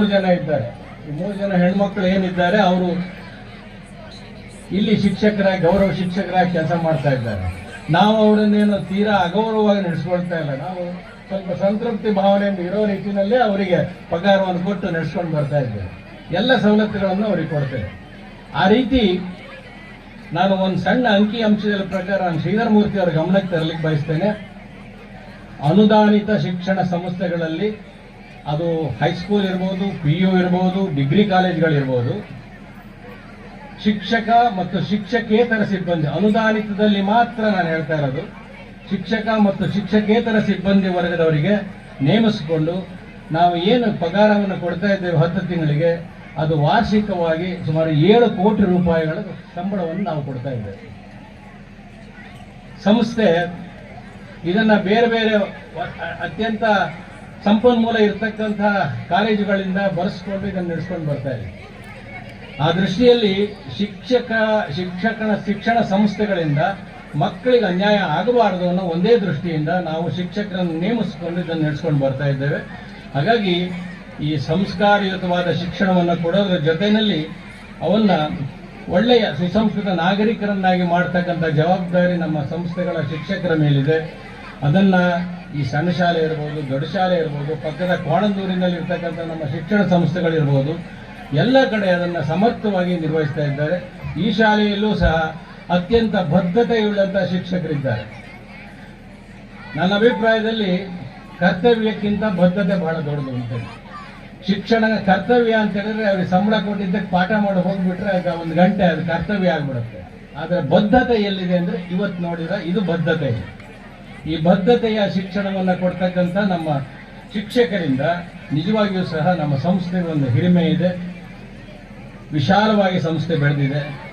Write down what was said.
ಮೂರು ಜನ ಇದ್ದಾರೆ. ಈ ಮೂರು ಜನ ಹೆಣ್ಮಕ್ಳು ಏನಿದ್ದಾರೆ, ಅವರು ಇಲ್ಲಿ ಶಿಕ್ಷಕರಾಗಿ, ಗೌರವ ಶಿಕ್ಷಕರಾಗಿ ಕೆಲಸ ಮಾಡ್ತಾ ಇದ್ದಾರೆ. ನಾವು ಅವರನ್ನೇನು ತೀರಾ ಅಗೌರವವಾಗಿ ನಡೆಸ್ಕೊಳ್ತಾ ಇಲ್ಲ. ನಾವು ಸ್ವಲ್ಪ ಸಂತೃಪ್ತಿ ಭಾವನೆಯಿಂದ ಇರೋ ರೀತಿಯಲ್ಲಿ ಅವರಿಗೆ ಪಗಾರವನ್ನು ಕೊಟ್ಟು ನಡೆಸ್ಕೊಂಡು ಬರ್ತಾ ಇದ್ದೇವೆ. ಎಲ್ಲ ಸವಲತ್ತುಗಳನ್ನು ಅವರಿಗೆ ಕೊಡ್ತೇವೆ. ಆ ರೀತಿ ನಾನು ಒಂದು ಸಣ್ಣ ಅಂಕಿ ಅಂಶದ ಪ್ರಕಾರ ನಾನು ಶ್ರೀಧರಮೂರ್ತಿ ಅವರ ಗಮನಕ್ಕೆ ತರಲಿಕ್ಕೆ ಬಯಸ್ತೇನೆ. ಅನುದಾನಿತ ಶಿಕ್ಷಣ ಸಂಸ್ಥೆಗಳಲ್ಲಿ ಅದು ಹೈಸ್ಕೂಲ್ ಇರ್ಬೋದು ಪಿ ಯು ಇರ್ಬೋದು ಡಿಗ್ರಿ ಕಾಲೇಜ್ಗಳಿರ್ಬೋದು ಶಿಕ್ಷಕ ಮತ್ತು ಶಿಕ್ಷಕೇತರ ಸಿಬ್ಬಂದಿ, ಅನುದಾನಿತದಲ್ಲಿ ಮಾತ್ರ ನಾನು ಹೇಳ್ತಾ ಇರೋದು. ಶಿಕ್ಷಕ ಮತ್ತು ಶಿಕ್ಷಕೇತರ ಸಿಬ್ಬಂದಿ ವರ್ಗದವರಿಗೆ ನೇಮಿಸಿಕೊಂಡು ನಾವು ಏನು ಪಗಾರವನ್ನು ಕೊಡ್ತಾ ಇದ್ದೇವೆ ಹತ್ತು ತಿಂಗಳಿಗೆ, ಅದು ವಾರ್ಷಿಕವಾಗಿ ಸುಮಾರು ಏಳು ಕೋಟಿ ರೂಪಾಯಿಗಳ ಸಂಬಳವನ್ನು ನಾವು ಕೊಡ್ತಾ ಇದ್ದೇವೆ. ಸಂಸ್ಥೆ ಇದನ್ನ ಬೇರೆ ಬೇರೆ ಅತ್ಯಂತ ಸಂಪನ್ಮೂಲ ಇರತಕ್ಕಂತಹ ಕಾಲೇಜುಗಳಿಂದ ಬರೆಸ್ಕೊಂಡು ಇದನ್ನು ನಡೆಸ್ಕೊಂಡು ಬರ್ತಾ ಇದೆ. ಆ ದೃಷ್ಟಿಯಲ್ಲಿ ಶಿಕ್ಷಕ, ಶಿಕ್ಷಕನ ಶಿಕ್ಷಣ ಸಂಸ್ಥೆಗಳಿಂದ ಮಕ್ಕಳಿಗೆ ಅನ್ಯಾಯ ಆಗಬಾರದು ಅನ್ನೋ ಒಂದೇ ದೃಷ್ಟಿಯಿಂದ ನಾವು ಶಿಕ್ಷಕರನ್ನು ನೇಮಿಸಿಕೊಂಡು ಇದನ್ನು ನಡೆಸ್ಕೊಂಡು ಬರ್ತಾ ಇದ್ದೇವೆ. ಹಾಗಾಗಿ ಈ ಸಂಸ್ಕಾರಯುತವಾದ ಶಿಕ್ಷಣವನ್ನು ಕೊಡೋದ್ರ ಜೊತೆಯಲ್ಲಿ ಅವನ್ನ ಒಳ್ಳೆಯ ಸುಸಂಸ್ಕೃತ ನಾಗರಿಕರನ್ನಾಗಿ ಮಾಡ್ತಕ್ಕಂಥ ಜವಾಬ್ದಾರಿ ನಮ್ಮ ಸಂಸ್ಥೆಗಳ ಶಿಕ್ಷಕರ ಮೇಲಿದೆ. ಅದನ್ನ ಈ ಸಣ್ಣ ಶಾಲೆ ಇರ್ಬೋದು, ದೊಡ್ಡ ಶಾಲೆ ಇರ್ಬೋದು, ಪಕ್ಕದ ಕೋಣಂದೂರಿನಲ್ಲಿ ಇರ್ತಕ್ಕಂಥ ನಮ್ಮ ಶಿಕ್ಷಣ ಸಂಸ್ಥೆಗಳಿರ್ಬೋದು, ಎಲ್ಲ ಕಡೆ ಅದನ್ನು ಸಮರ್ಥವಾಗಿ ನಿರ್ವಹಿಸ್ತಾ ಇದ್ದಾರೆ. ಈ ಶಾಲೆಯಲ್ಲೂ ಸಹ ಅತ್ಯಂತ ಬದ್ಧತೆಯುಳ್ಳಂಥ ಶಿಕ್ಷಕರಿದ್ದಾರೆ. ನನ್ನ ಅಭಿಪ್ರಾಯದಲ್ಲಿ ಕರ್ತವ್ಯಕ್ಕಿಂತ ಬದ್ಧತೆ ಬಹಳ ದೊಡ್ಡದು ಅಂತ ಹೇಳಿ. ಶಿಕ್ಷಣ ಕರ್ತವ್ಯ ಅಂತ ಹೇಳಿದ್ರೆ ಅವ್ರಿಗೆ ಸಂಬಳ ಕೊಟ್ಟಿದ್ದಕ್ಕೆ ಪಾಠ ಮಾಡಿ ಹೋಗ್ಬಿಟ್ರೆ ಅದು ಒಂದು ಗಂಟೆ ಅದು ಕರ್ತವ್ಯ ಆಗ್ಬಿಡುತ್ತೆ. ಆದರೆ ಬದ್ಧತೆ ಎಲ್ಲಿದೆ ಅಂದ್ರೆ ಇವತ್ತು ನೋಡಿದ್ರೆ ಇದು ಬದ್ಧತೆ. ಇದೆ ಈ ಬದ್ಧತೆಯ ಶಿಕ್ಷಣವನ್ನ ಕೊಡ್ತಕ್ಕಂಥ ನಮ್ಮ ಶಿಕ್ಷಕರಿಂದ ನಿಜವಾಗಿಯೂ ಸಹ ನಮ್ಮ ಸಂಸ್ಥೆಗೆ ಒಂದು ಹಿರಿಮೆ ಇದೆ. ವಿಶಾಲವಾಗಿ ಸಂಸ್ಥೆ ಬೆಳೆದಿದೆ.